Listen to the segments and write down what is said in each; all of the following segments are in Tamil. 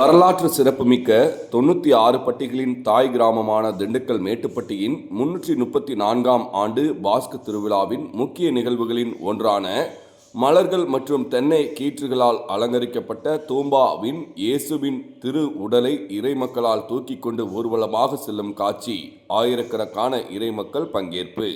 வரலாற்று சிறப்புமிக்க தொண்ணூற்றி ஆறு பட்டிகளின் தாய் கிராமமான திண்டுக்கல் மேட்டுப்பட்டியின் முன்னூற்றி முப்பத்தி நான்காம் ஆண்டு பாஸ்கு திருவிழாவின் முக்கிய நிகழ்வுகளின் ஒன்றான மலர்கள் மற்றும் தென்னை கீற்றுகளால் அலங்கரிக்கப்பட்ட தூம்பாவின் இயேசுவின் திரு உடலை இறைமக்களால் தூக்கிக் கொண்டு ஊர்வலமாக செல்லும் காட்சி ஆயிரக்கணக்கான இறைமக்கள் பங்கேற்பு.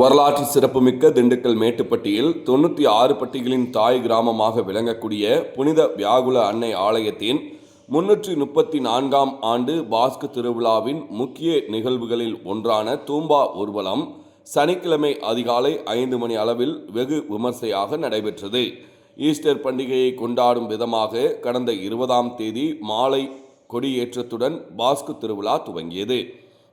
வரலாற்று சிறப்புமிக்க திண்டுக்கல் மேட்டுப்பட்டியில் தொண்ணூற்றி ஆறு பட்டிகளின் தாய் கிராமமாக விளங்கக்கூடிய புனித வியாகுல அன்னை ஆலயத்தின் முன்னூற்றி முப்பத்தி நான்காம் ஆண்டு பாஸ்கு திருவிழாவின் முக்கிய நிகழ்வுகளில் ஒன்றான தூம்பா ஊர்வலம் சனிக்கிழமை அதிகாலை ஐந்து மணி அளவில் வெகு விமர்சையாக நடைபெற்றது. ஈஸ்டர் பண்டிகையை கொண்டாடும் விதமாக கடந்த இருபதாம் தேதி மாலை கொடியேற்றத்துடன் பாஸ்கு திருவிழா துவங்கியது.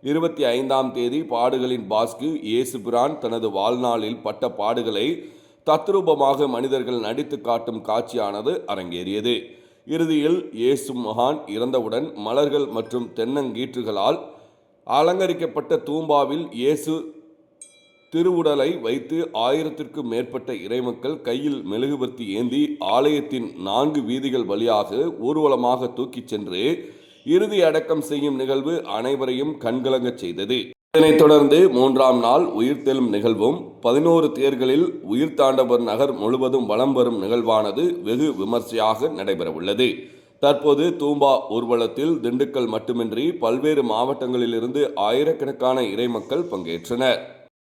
இருபத்தி ஐந்தாம் தேதி பாடுகளின் பாஸ்கு இயேசு பிரான் தனது வாழ்நாளில் பட்ட பாடுகளை தத்ரூபமாக மனிதர்கள் நடித்து காட்டும் காட்சியானது அரங்கேறியது. இறுதியில் இயேசு மகான் இறந்தவுடன் மலர்கள் மற்றும் தென்னங்கீற்றுகளால் அலங்கரிக்கப்பட்ட தூம்பாவில் இயேசு திருவுடலை வைத்து ஆயிரத்திற்கும் மேற்பட்ட இறைமக்கள் கையில் மெழுகுபர்த்தி ஏந்தி ஆலயத்தின் நான்கு வீதிகள் வழியாக ஊர்வலமாக தூக்கிச் சென்று இறுதி அடக்கம் செய்யும் நிகழ்வு அனைவரையும் கண்கலங்கச் செய்தது. இதனைத் தொடர்ந்து மூன்றாம் நாள் உயிர்த்தெழும் நிகழ்வும் பதினோரு தேர்களில் உயிர்த்தாண்டவர் நகர் முழுவதும் வலம் வரும் நிகழ்வானது வெகு விமர்சையாக நடைபெறவுள்ளது. தற்போது தூம்பா ஊர்வலத்தில் திண்டுக்கல் மட்டுமின்றி பல்வேறு மாவட்டங்களிலிருந்து ஆயிரக்கணக்கான இறைமக்கள் பங்கேற்றனர்.